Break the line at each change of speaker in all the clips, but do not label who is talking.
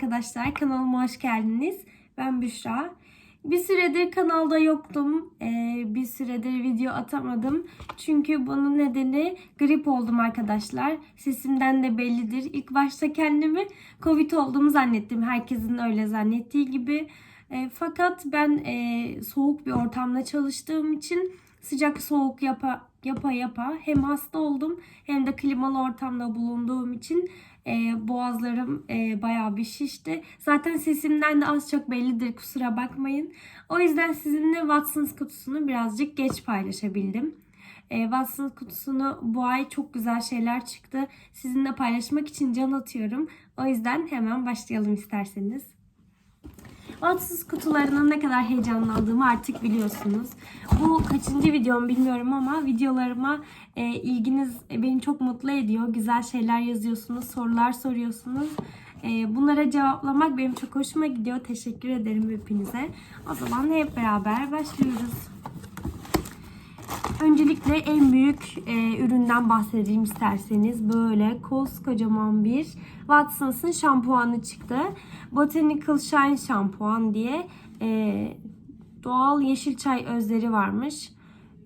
arkadaşlar, kanalıma hoş geldiniz. Ben Büşra. Bir süredir kanalda yoktum. Ee, bir süredir video atamadım. Çünkü bunun nedeni grip oldum arkadaşlar. Sesimden de bellidir. İlk başta kendimi Covid olduğumu zannettim. Herkesin öyle zannettiği gibi. Ee, fakat ben e, soğuk bir ortamda çalıştığım için sıcak soğuk yapa yapa yapa hem hasta oldum hem de klimalı ortamda bulunduğum için e, boğazlarım e, bayağı bir şişti. Zaten sesimden de az çok bellidir kusura bakmayın. O yüzden sizinle Watsons kutusunu birazcık geç paylaşabildim. E, Watsons kutusunu bu ay çok güzel şeyler çıktı. Sizinle paylaşmak için can atıyorum. O yüzden hemen başlayalım isterseniz. Watsons kutularının ne kadar heyecanlandığımı artık biliyorsunuz. Bu kaçıncı videom bilmiyorum ama videolarıma e, ilginiz beni çok mutlu ediyor. Güzel şeyler yazıyorsunuz, sorular soruyorsunuz. E, bunlara cevaplamak benim çok hoşuma gidiyor. Teşekkür ederim hepinize. O zaman hep beraber başlıyoruz. Öncelikle en büyük e, üründen bahsedeyim isterseniz. Böyle koskocaman bir Watsons'ın şampuanı çıktı. Botanical Shine şampuan diye e, doğal yeşil çay özleri varmış.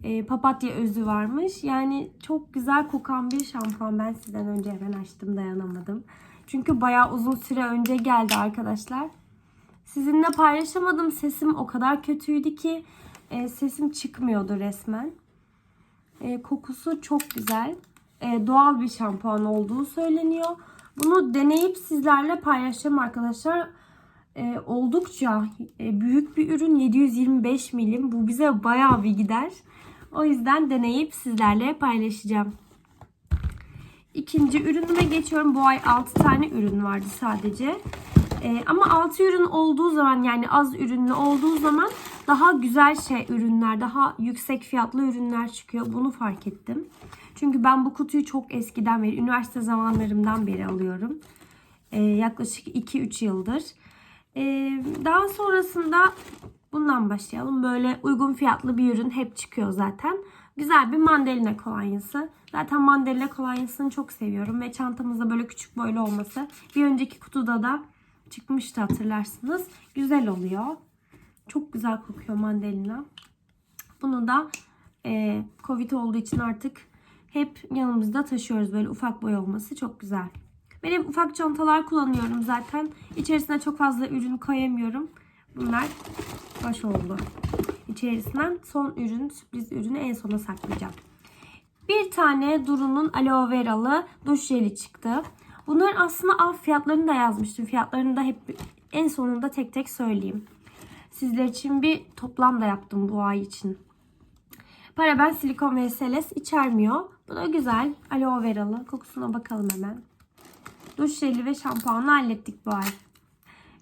E, papatya özü varmış. Yani çok güzel kokan bir şampuan. Ben sizden önce hemen açtım dayanamadım. Çünkü bayağı uzun süre önce geldi arkadaşlar. Sizinle paylaşamadım. Sesim o kadar kötüydü ki e, sesim çıkmıyordu resmen. E, kokusu çok güzel. E, doğal bir şampuan olduğu söyleniyor. Bunu deneyip sizlerle paylaşacağım arkadaşlar. E, oldukça e, büyük bir ürün. 725 milim. Bu bize bayağı bir gider. O yüzden deneyip sizlerle paylaşacağım. İkinci ürünüme geçiyorum. Bu ay 6 tane ürün vardı sadece. Ee, ama 6 ürün olduğu zaman yani az ürünlü olduğu zaman daha güzel şey ürünler, daha yüksek fiyatlı ürünler çıkıyor. Bunu fark ettim. Çünkü ben bu kutuyu çok eskiden beri, üniversite zamanlarımdan beri alıyorum. Ee, yaklaşık 2-3 yıldır. Ee, daha sonrasında bundan başlayalım. Böyle uygun fiyatlı bir ürün hep çıkıyor zaten. Güzel bir mandalina kolonyası. Zaten mandalina kolonyasını çok seviyorum ve çantamızda böyle küçük boylu olması. Bir önceki kutuda da çıkmıştı hatırlarsınız. Güzel oluyor. Çok güzel kokuyor mandalina. Bunu da e, Covid olduğu için artık hep yanımızda taşıyoruz. Böyle ufak boy olması çok güzel. Ben hep ufak çantalar kullanıyorum zaten. İçerisine çok fazla ürün koyamıyorum. Bunlar boş oldu. İçerisinden son ürün, sürpriz ürünü en sona saklayacağım. Bir tane Duru'nun aloe veralı duş jeli çıktı. Bunların aslında alt fiyatlarını da yazmıştım. Fiyatlarını da hep en sonunda tek tek söyleyeyim. Sizler için bir toplam da yaptım bu ay için. Paraben, silikon ve SLS içermiyor. Bu da güzel. Aloe veralı. Kokusuna bakalım hemen. Duş jeli ve şampuanı hallettik bu ay.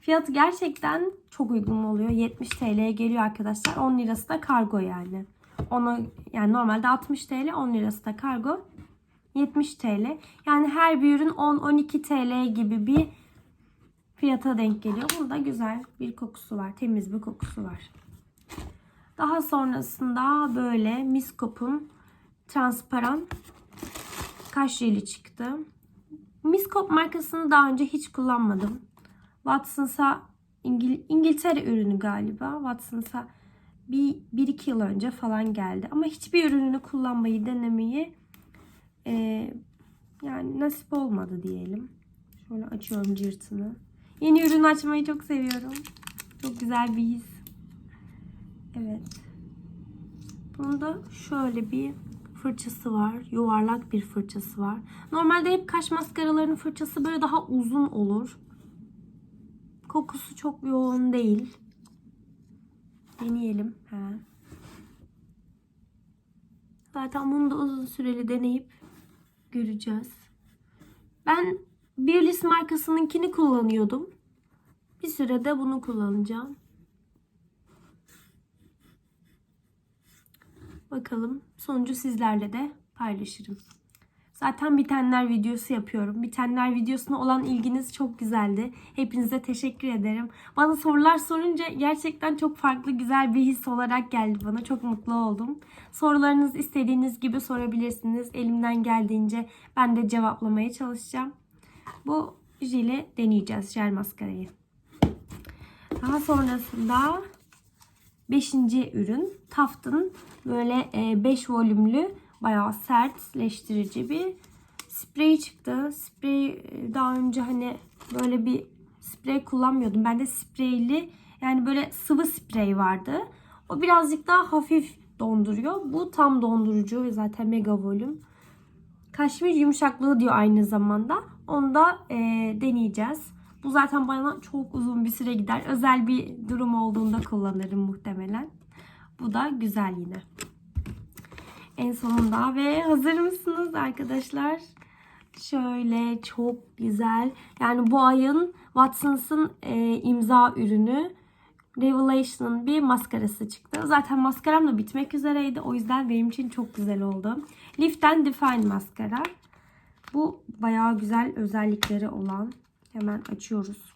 Fiyatı gerçekten çok uygun oluyor. 70 TL'ye geliyor arkadaşlar. 10 lirası da kargo yani. Onu yani normalde 60 TL, 10 lirası da kargo. 70 TL. Yani her bir ürün 10-12 TL gibi bir fiyata denk geliyor. Burada güzel bir kokusu var. Temiz bir kokusu var. Daha sonrasında böyle Miskop'un transparan kaş jeli çıktı. Miskop markasını daha önce hiç kullanmadım. Watsons'a İngil İngiltere ürünü galiba. Watsons'a bir, bir iki yıl önce falan geldi. Ama hiçbir ürününü kullanmayı, denemeyi e, yani nasip olmadı diyelim. Şöyle açıyorum cırtını. Yeni ürün açmayı çok seviyorum. Çok güzel bir his. Evet. Bunda şöyle bir fırçası var. Yuvarlak bir fırçası var. Normalde hep kaş maskaralarının fırçası böyle daha uzun olur. Kokusu çok yoğun değil. Deneyelim. He. Zaten bunu da uzun süreli deneyip göreceğiz. Ben Birlis markasınınkini kullanıyordum. Bir sürede bunu kullanacağım. Bakalım sonucu sizlerle de paylaşırım. Zaten bitenler videosu yapıyorum. Bitenler videosuna olan ilginiz çok güzeldi. Hepinize teşekkür ederim. Bana sorular sorunca gerçekten çok farklı güzel bir his olarak geldi bana. Çok mutlu oldum. Sorularınız istediğiniz gibi sorabilirsiniz. Elimden geldiğince ben de cevaplamaya çalışacağım. Bu jeli deneyeceğiz. Jel maskarayı. Daha sonrasında beşinci ürün Taft'ın böyle 5 volümlü bayağı sertleştirici bir sprey çıktı. Sprey e, daha önce hani böyle bir sprey kullanmıyordum. Bende spreyli yani böyle sıvı sprey vardı. O birazcık daha hafif donduruyor. Bu tam dondurucu ve zaten mega volüm. Kaşmir yumuşaklığı diyor aynı zamanda. Onu da e, deneyeceğiz. Bu zaten bana çok uzun bir süre gider. Özel bir durum olduğunda kullanırım muhtemelen. Bu da güzel yine. En sonunda ve hazır mısınız arkadaşlar? Şöyle çok güzel. Yani bu ayın Watsons'ın e, imza ürünü Revelation'ın bir maskarası çıktı. Zaten maskaram da bitmek üzereydi. O yüzden benim için çok güzel oldu. Lift and Define maskara. Bu bayağı güzel özellikleri olan. Hemen açıyoruz.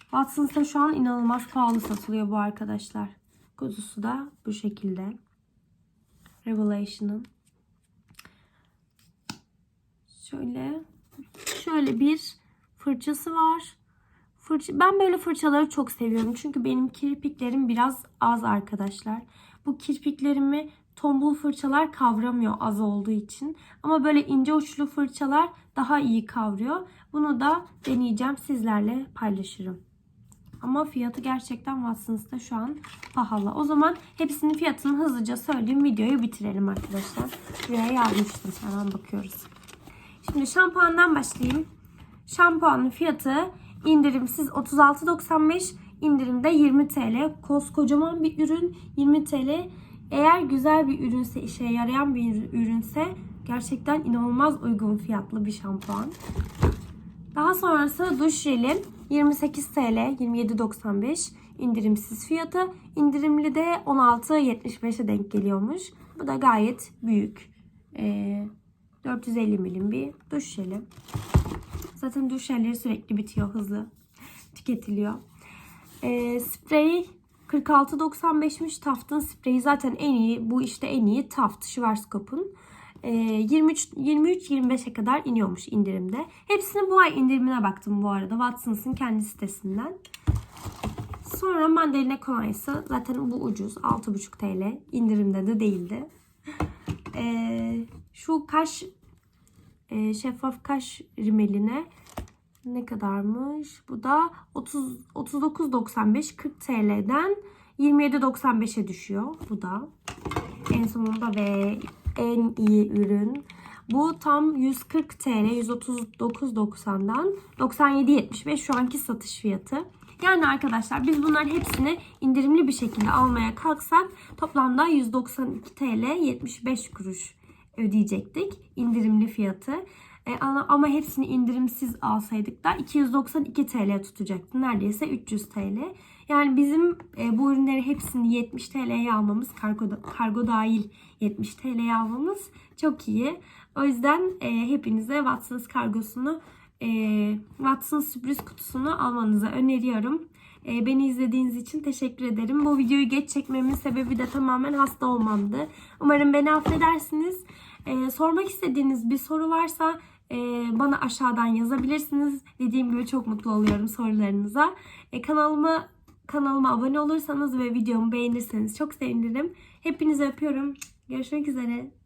Watsons'ta şu an inanılmaz pahalı satılıyor bu arkadaşlar. Kutusu da bu şekilde. Revelation'ın. Şöyle şöyle bir fırçası var. Fırça, ben böyle fırçaları çok seviyorum. Çünkü benim kirpiklerim biraz az arkadaşlar. Bu kirpiklerimi tombul fırçalar kavramıyor az olduğu için. Ama böyle ince uçlu fırçalar daha iyi kavruyor. Bunu da deneyeceğim sizlerle paylaşırım. Ama fiyatı gerçekten Watsons'ta şu an pahalı. O zaman hepsinin fiyatını hızlıca söyleyeyim. Videoyu bitirelim arkadaşlar. Buraya yazmıştım. Hemen bakıyoruz. Şimdi şampuandan başlayayım. Şampuanın fiyatı indirimsiz 36.95 indirimde 20 TL. Koskocaman bir ürün 20 TL. Eğer güzel bir ürünse, işe yarayan bir ürünse gerçekten inanılmaz uygun fiyatlı bir şampuan. Daha sonrası duş jeli 28 TL 27.95 indirimsiz fiyatı. İndirimli de 16.75'e denk geliyormuş. Bu da gayet büyük. Ee, 450 milim bir duş jeli. Zaten duş jelleri sürekli bitiyor hızlı tüketiliyor. Ee, sprey 46.95'miş Taft'ın spreyi zaten en iyi bu işte en iyi Taft Schwarzkopf'un. Ee, 23 23-25'e kadar iniyormuş indirimde. Hepsinin bu ay indirimine baktım bu arada Watsons'ın kendi sitesinden. Sonra mandalina kolonyası zaten bu ucuz 6,5 TL indirimde de değildi. Ee, şu kaş e, şeffaf kaş rimeline ne kadarmış? Bu da 30 39.95 40 TL'den 27.95'e düşüyor. Bu da en sonunda ve en iyi ürün. Bu tam 140 TL 139.90'dan 97.75 şu anki satış fiyatı. Yani arkadaşlar biz bunların hepsini indirimli bir şekilde almaya kalksak toplamda 192 TL 75 kuruş ödeyecektik indirimli fiyatı. E, ama, hepsini indirimsiz alsaydık da 292 TL tutacaktı. Neredeyse 300 TL. Yani bizim e, bu ürünleri hepsini 70 TL'ye almamız, kargo, kargo dahil 70 TL'ye almamız çok iyi. O yüzden e, hepinize Watsons kargosunu, e, Watsons sürpriz kutusunu almanızı öneriyorum. E, beni izlediğiniz için teşekkür ederim. Bu videoyu geç çekmemin sebebi de tamamen hasta olmamdı. Umarım beni affedersiniz. E, sormak istediğiniz bir soru varsa e, bana aşağıdan yazabilirsiniz. Dediğim gibi çok mutlu oluyorum sorularınıza. E, kanalıma kanalıma abone olursanız ve videomu beğenirseniz çok sevinirim. Hepinizi öpüyorum. Görüşmek üzere.